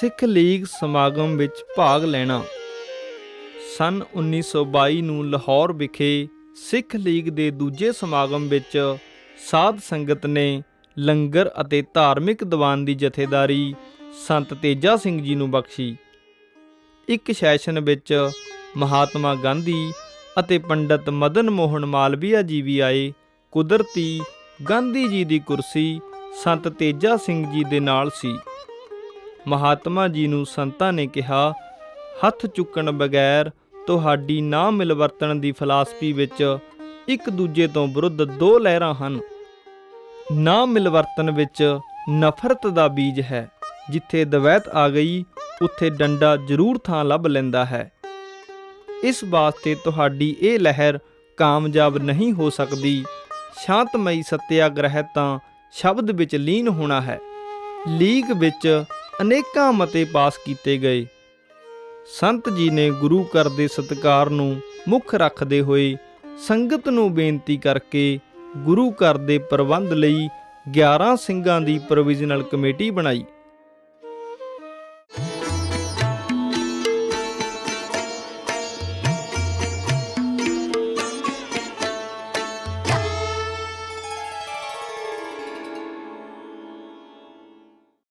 ਸਿੱਖ league ਸਮਾਗਮ ਵਿੱਚ ਭਾਗ ਲੈਣਾ। ਸਨ 1922 ਨੂੰ ਲਾਹੌਰ ਵਿਖੇ ਸਿੱਖ ਲੀਗ ਦੇ ਦੂਜੇ ਸਮਾਗਮ ਵਿੱਚ ਸਾਧ ਸੰਗਤ ਨੇ ਲੰਗਰ ਅਤੇ ਧਾਰਮਿਕ ਦੀਵਾਨ ਦੀ ਜਥੇਦਾਰੀ ਸੰਤ ਤੇਜਾ ਸਿੰਘ ਜੀ ਨੂੰ ਬਖਸ਼ੀ। ਇੱਕ ਸੈਸ਼ਨ ਵਿੱਚ ਮਹਾਤਮਾ ਗਾਂਧੀ ਅਤੇ ਪੰਡਤ ਮਦਨ ਮੋਹਨ ਮਾਲਵੀਆ ਜੀ ਵੀ ਆਏ। ਕੁਦਰਤੀ ਗਾਂਧੀ ਜੀ ਦੀ ਕੁਰਸੀ ਸੰਤ ਤੇਜਾ ਸਿੰਘ ਜੀ ਦੇ ਨਾਲ ਸੀ। ਮਹਾਤਮਾ ਜੀ ਨੂੰ ਸੰਤਾਂ ਨੇ ਕਿਹਾ, ਹੱਥ ਚੁੱਕਣ ਬਗੈਰ ਤੁਹਾਡੀ ਨਾ ਮਿਲਵਰਤਣ ਦੀ ਫਲਸਫੀ ਵਿੱਚ ਇੱਕ ਦੂਜੇ ਤੋਂ ਵਿਰੁੱਧ ਦੋ ਲਹਿਰਾਂ ਹਨ। ਨਾ ਮਿਲਵਰਤਨ ਵਿੱਚ ਨਫ਼ਰਤ ਦਾ ਬੀਜ ਹੈ। ਜਿੱਥੇ ਦਵੈਤ ਆ ਗਈ, ਉੱਥੇ ਡੰਡਾ ਜ਼ਰੂਰ ਥਾਂ ਲੱਭ ਲੈਂਦਾ ਹੈ। ਇਸ ਵਾਸਤੇ ਤੁਹਾਡੀ ਇਹ ਲਹਿਰ ਕਾਮਯਾਬ ਨਹੀਂ ਹੋ ਸਕਦੀ। ਸ਼ਾਂਤਮਈ ਸਤਿਆਗ੍ਰਹਿ ਤਾਂ ਸ਼ਬਦ ਵਿੱਚ ਲੀਨ ਹੋਣਾ ਹੈ। ਲੀਗ ਵਿੱਚ ਅਨੇਕਾਂ ਮਤੇ ਪਾਸ ਕੀਤੇ ਗਏ। ਸੰਤ ਜੀ ਨੇ ਗੁਰੂ ਘਰ ਦੇ ਸਤਕਾਰ ਨੂੰ ਮੁੱਖ ਰੱਖਦੇ ਹੋਏ ਸੰਗਤ ਨੂੰ ਬੇਨਤੀ ਕਰਕੇ ਗੁਰੂ ਘਰ ਦੇ ਪ੍ਰਬੰਧ ਲਈ 11 ਸਿੰਘਾਂ ਦੀ ਪ੍ਰੋਵੀਜ਼ਨਲ ਕਮੇਟੀ ਬਣਾਈ।